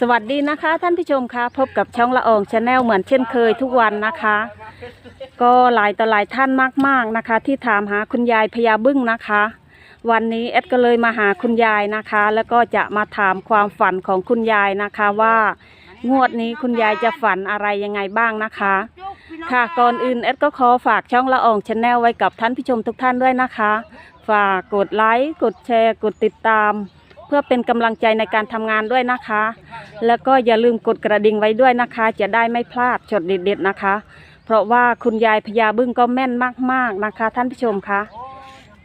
สวัสดีนะคะ ท่านผู้ชมคะพบกับช่องละอองชาแนลเหมือนเช่นเคยทุกวันนะคะ ก็หลายต่อหลายท่านมากๆนะคะ ที่ถามหาคุณยายพญาบึ้งนะคะ วันนี้เอ็ดก็เลยมาหาคุณยายนะคะ แล้วก็จะมาถามความฝันของคุณยายนะคะว่างวดนี้คุณยายจะฝันอะไรยังไงบ้างนะคะ ค่ะก่อนอื่นเอ็ดก็ขอฝากช่องละอองชาแนลไว้กับท่านผู้ชมทุกท่านด้วยนะคะ ฝากกดไลค์กดแชร์ กดติดตาม เพื่อเป็นกำลังใจในการทำงานด้วยนะคะ แล้วก็อย่าลืมกดกระดิ่งไว้ด้วยนะคะ จะได้ไม่พลาดช็อตเด็ดๆนะคะ เพราะว่าคุณยายพญาบึ้งก็แม่นมากๆนะคะ ท่านผู้ชมคะ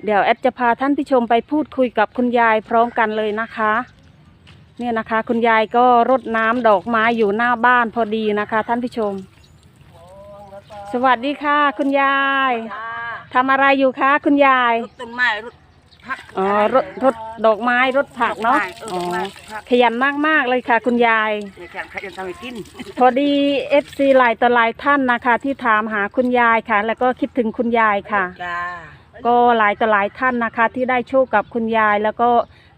เดี๋ยวแอดจะพาท่านผู้ชมไปพูดคุยกับคุณยายพร้อมกันเลยนะคะ เนี่ยนะคะ คุณยายก็รดน้ำดอกไม้อยู่หน้าบ้านพอดีนะคะ ท่านผู้ชม สวัสดีค่ะ คุณยายจ้าทำอะไรอยู่คะคุณยาย รถต้นไม้รถ ผักอ๋อรถรถดอกไม้รถผักเนาะเอออ๋ดอกไม้อผักขยันมากๆเลยค่ะ คุณยายเดี๋ยวแข่งใครจะทำให้กิน พอดีเอฟซีหลายต่อหลายท่านนะคะ ที่ถามหาคุณยายค่ะ แล้วก็คิดถึงคุณยายค่ะจ้าก็หลายต่อหลายท่านนะคะ ที่ได้โชคกับคุณยาย แล้วก็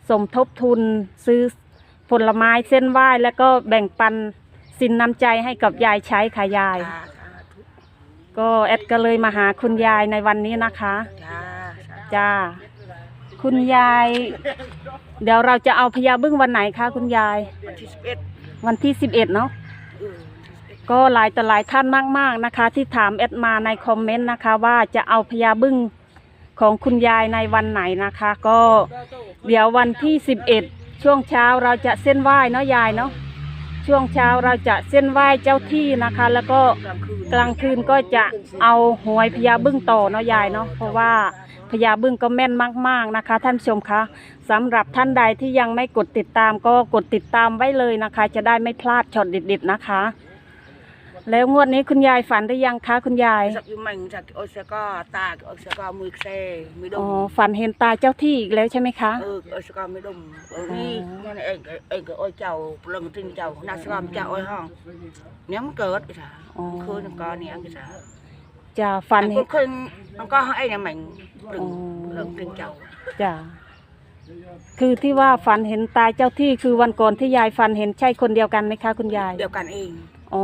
สมทบทุนซื้อผลไม้เส้นไหว้แล้วก็แบ่งปันสินน้ำใจให้กับยายใช้ค่ะยายจ้าก็แอดก็เลยมาหาคุณยายในวันนี้นะคะ จ้าจ้า คุณยาย เดี๋ยวเราจะเอาพญาบึ้งวันไหนคะคุณยาย วันที่สิบเอ็ดวันที่สิบเอ็ดเนาะก็หลายต่อหลายท่านมาก ๆนะคะ ที่ถามแอดมาในคอมเมนต์นะคะ ว่าจะเอาพญาบึ้งของคุณยายในวันไหนนะคะ ก็เดี๋ยววันที่สิบเอ็ดช่วงเช้าเราจะเส้นไหว้เนาะยายเนาะช่วงเช้าเราจะเส้นไหว้เจ้าที่นะคะ แล้วก็กลางคืนก็จะเอาหวยพญาบึ้งต่อเนาะยายเนาะเพราะว่า พญาบึ้งก็แม่นมาก ๆนะคะ ท่านผู้ชมคะสำหรับท่านใดที่ยังไม่กดติดตามก็กดติดตามไว้เลยนะคะ จะได้ไม่พลาดช็อตเด็ดๆนะคะ แล้วงวดนี้คุณยายฝันหรือยังคะคุณยายสักอยู่มั่งสักโอเสก็ตาโอเสก็มือเซมือดอ๋อ มฝันเห็นตาเจ้าที่อีกแล้วใช่ไหมคะ เออโอเสก็มือดมเออนี่นั่นเองเองก็โอ้ยเจ้าเรื่องจริงเจ้าน่าสกอมเจ้าโอ้ยห้องเนี่ยมันเกิดอีจ้ะอ๋อคืนก็เนี่ยอีจ้ะ จะฝันเห็คุนณคืนมันก็ให้เนี่ยมันเรื่องเรื่องจริงเจ้าจ้ะคือที่ว่าฝันเห็นตาเจ้าที่คือวันก่อนที่ยายฝันเห็นใช่คนเดียวกันไหมคะ คุณยายเดียวกันเองอ๋อ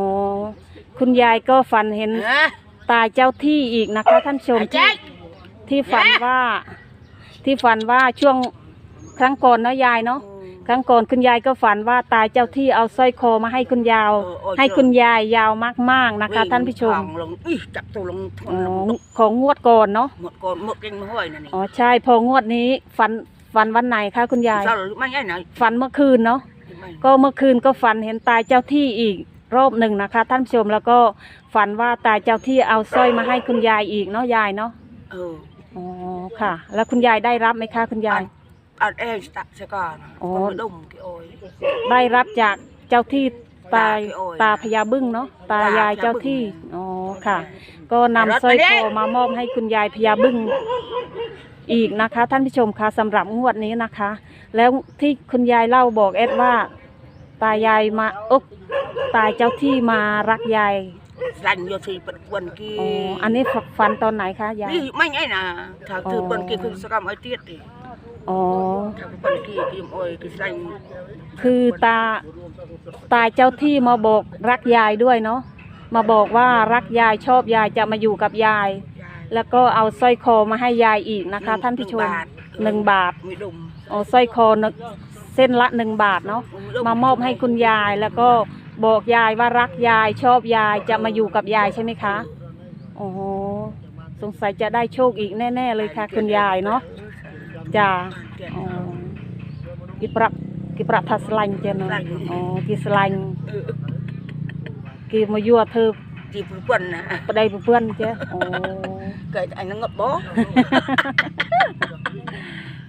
คุณยายก็ฝันเห็นฮะตาเจ้าที่อีกนะคะ ท่านผู้ชมไอ้ที่แจ๊คที่ฝันว่า ที่ฝันว่าช่วงครั้งก่อนเนาะยายเนาะ ครั้งก่อนคุณยายก็ฝันว่าตาเจ้าที่เอาสร้อยคอมาให้คุณยาวให้คุณยายยาวมากๆนะคะท่านผู้ชมวิ่งลงอีจับตัวลงทอ๋นอลงของงวดก่อนเนาะหมดก่อนหมดเก่งมาห้อยนั่นนี่อ๋อใช่พองวดนี้ฝันฝันวันไหนคะคุณยาย เศร้าหรือไม่ใช่ไหนฝันเมื่อคืนเนาะ ก็เมื่อคืนก็ฝันเห็นตาเจ้าที่อีกรอบหนึ่งนะคะ ท่านผู้ชมแล้วก็ฝันว่าตาเจ้าที่เอาสร้อยมาให้คุณยายอีกเนาะยายเนาะเอออ๋อค่ะ แล้วคุณยายได้รับไหมคะคุณยาย อันเองตัดซะก่อนอ๋อ ก็มาดมกี่โอ้ยได้รับจากเจ้าที่ตาตาพี่โอ้ยตาพญาบึ้งเนาะตายายเจ้าที่อ๋อค่ะ ก็นำรถสร้อยไปดิคอมามอบให้คุณยายพญาบึ้งอีกนะคะ ท่านผู้ชมคะสำหรับงวดนี้นะคะ แล้วที่คุณยายเล่าบอกเอ็ดว่า ตายายมาอกตายเจ้าที่มารักยายสั่นโยทีเป็นวันกี้อ๋ออันนี้ฟันตอนไหนคะยาย นี่ไม่ใช่นะถ้าถืออ๋อวันกี้คือสกรรมไอ้เตี้ยดิอ๋ อถ้าวันกี้กิมโอ้ยคือสั่นคือตาตายเจ้าที่มาบอกรักยายด้วยเนาะมาบอกว่ารักยายชอบยายจะมาอยู่กับยาย แล้วก็เอาสร้อยคอมาให้ยายอีกนะคะ ท่านผู้ชมหนึ่งบาทมีดมเอาสร้อยคอนึกเส้นละหนึ่งบาทเนาะมามอบให้คุณยายแล้วก็บอกยายว่ารักยายชอบยายจะมาอยู่กับยายใช่ไหมคะโอ้โหสงสัยจะได้โชคอีกแน่ ๆ เลยค่ะ คุณยายเนาะ จ้าอ๋อกิปรับกิปรับทัสลังเจนเนาะอ๋อกิสลังเออกิมายั่วเธอจีบปุ่นนะประเดี๋ยวเพื่อนเจ้โอ้เกิดไอ้นั่งงบบ่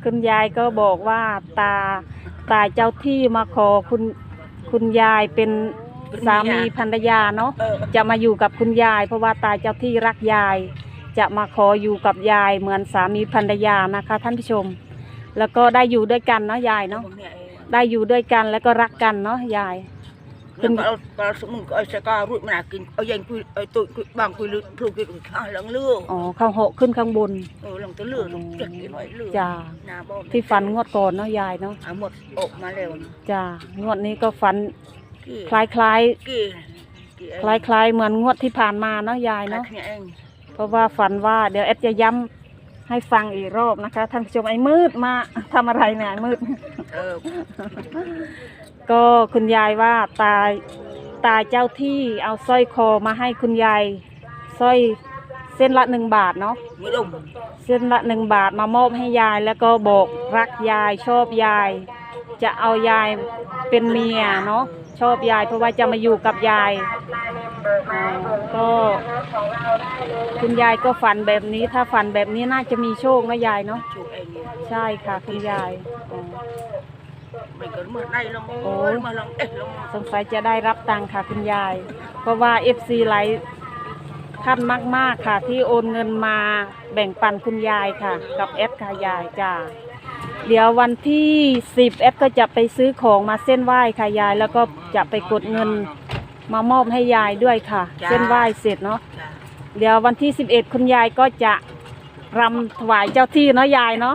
คุณยายก็บอกว่าตาตาเจ้าที่มาขอคุณคุณยายเป็นสามีภรรยาเนาะเออจะมาอยู่กับคุณยาย เพราะว่าตาเจ้าที่รักยาย จะมาขออยู่กับยายเหมือนสามีภรรยานะคะ ท่านผู้ชม แล้วก็ได้อยู่ด้วยกันเนาะยายเนาะเนี่ยเองได้อยู่ด้วยกันแล้วก็รักกันเนาะยายแล้วก็เอาปลาสมุนก็เอาสการุ่ยมากินเอายังคุยเอาตุยบางคุยลือพลูกินข้าวหลังเลืออ๋อข้างหกขึ้นข้างบน เออหลังตะเลือหลังเจ็ดกินหน่อยเลือจ้า หน้าบ่ที่ฟันงวดก่อนเนาะยายเนาะเอาหมดออกมาแล้วนะจ้างวดนี้ก็ฟันกี่คล้ายคล้ายกี่กี่คล้ายคล้ายๆเหมือนงวดที่ผ่านมาเนาะยายเนาะ เนาะเอง เพราะว่าฝันว่าเดี๋ยวแอดจะย้ำให้ฟังอีกรอบนะคะ ท่านผู้ชมไอ้มืดมาทำอะไรเนี่ยไอ้มืด เออก็คุณยายว่าตายตายเจ้าที่เอาสร้อยคอมาให้คุณยายสร้อยเส้นละหนึ่งบาทเนาะ มือดมเส้นละหนึ่งบาทมามอบให้ยายแล้วก็บอกรักยายชอบยาย จะเอายายเป็นเมียเนาะชอบยายเพราะว่าจะมาอยู่กับยายอ๋อ ก็คุณยายก็ฝันแบบนี้ ถ้าฝันแบบนี้น่าจะมีโชคนะยายเนาะชูเองเนี่ยใช่ค่ะ คุณยายอ๋อไม่เกิดเมื่อไหร่ลงโอ้โอ้ยมาลงเอ๊ะลงสงสัยจะได้รับตังค่ะคุณยาย เพราะว่าเอฟซีหลายท่านมาก ๆ ค่ะ ที่โอนเงินมาแบ่งปันคุณยายค่ะ กับแอดค่ะยายจ้าเดี๋ยววันที่สิบแอดก็จะไปซื้อของมาเส้นไหว้ค่ะยาย แล้วก็จะไปกดเงิน มามอบให้ยายด้วยค่ะเส้นไหว้เสร็จเนาะจ้าเดี๋ยววันที่สิบเอ็ดคุณยายก็จะรำถวายเจ้าที่เนาะยายเนาะ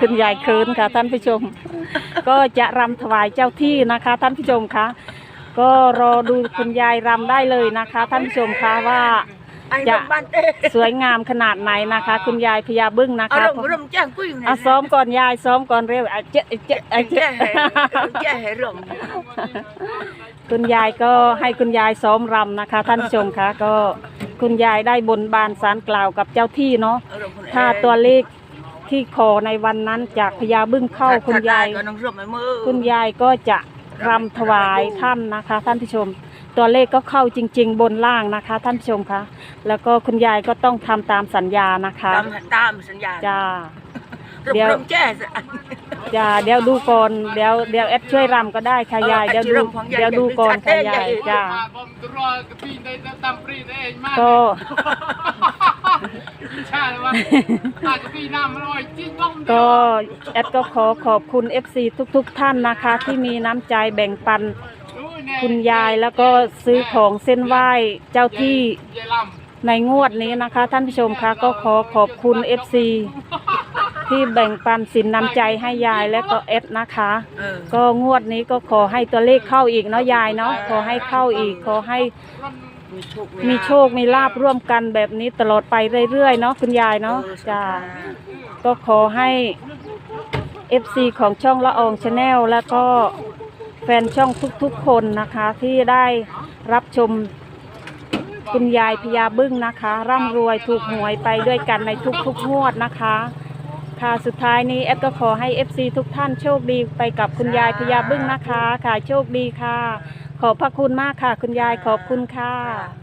คุณยายเคินค่ะท่านผู้ชม ก็จะรำถวายเจ้าที่นะคะ ท่านผู้ชมคะก็รอดูคุณยายรำได้เลยนะคะ ท่านผู้ชมคะว่า ไอ้จะดมบ้านเต้สวยงามขนาดไหนนะคะ คุณยายพญาบึ้งนะเอาคะลงรมแจ้งกุ้ยอยู่ไหนอะซ้อมก่อนยายซ้อมก่อนเร็วอะเจ๊ะเจ๊ะอะแจ้เจ๊ะแจ้ให้รม คุณยายก็ให้คุณยายซ้อมรำนะคะ ท่านผู้ชมคะก็คุณยายได้บนบานสารกล่าวกับเจ้าที่เนาะเอาลงคนถ้าตัวเลขที่ขอในวันนั้นจากพญาบึ้งเข้าคุณยายก็น้องรมไอ้มือคุณยายก็จะรำถวายท่านนะคะ ท่านผู้ชม ตัวเลขก็เข้าจริง ๆ บนล่างนะคะ ท่านผู้ชมคะแล้วก็คุณยายก็ต้องทำตามสัญญานะคะ ตามตามสัญญาจ้ารม เดี๋ยวรมแจ้สิจ้าเดี๋ยวดูก่อนเดี๋ยวเดี๋ยวแอดช่วยรำก็ได้ค่ะยายเดี๋ยวดูเดี๋ยวดูก่อนค่ะยายจ้าผมจะรอกระปีในตามปรีได้เองมากก็ใช่ว่าอาจจะปีหน้ามันอร่อยจริงต้องก็แอดก็ขอขอบคุณ FC ทุกๆทท่านนะคะ ที่มีน้ำใจแบ่งปันคุณยายแล้วก็ซื้อของเส้นไหว้เจ้าที่ยายลในงวดนี้นะคะ ท่านผู้ชมคะก็ขอขอบคุณ FC ที่แบ่งปันสินน้ำใจให้ยายและก็เอสนะคะ เออก็งวดนี้ก็ขอให้ตัวเลขเข้าอีกเนาะยายเนาะขอให้เข้าอีก ขอให้มีโชคมีโชคมีลาบร่วมกันแบบนี้ตลอดไปเรื่อยๆเนาะคุณยายเนาะจ้าก็ขอให้ FC ของช่องละอองชาแนลแล้วก็แฟนช่องทุกๆคนนะคะที่ได้รับชมคุณยายพญาบึ้งนะคะ ร่ำรวยถูกหวยไปด้วยกันในทุกๆงวดนะคะ ค่ะสุดท้ายนี้แอดก็ขอให้ FC ทุกท่านโชคดีไปกับคุณยายพญาบึ้งนะคะ ค่ะโชคดีค่ะ ขอบพระคุณมากค่ะ คุณยายขอบคุณค่ะ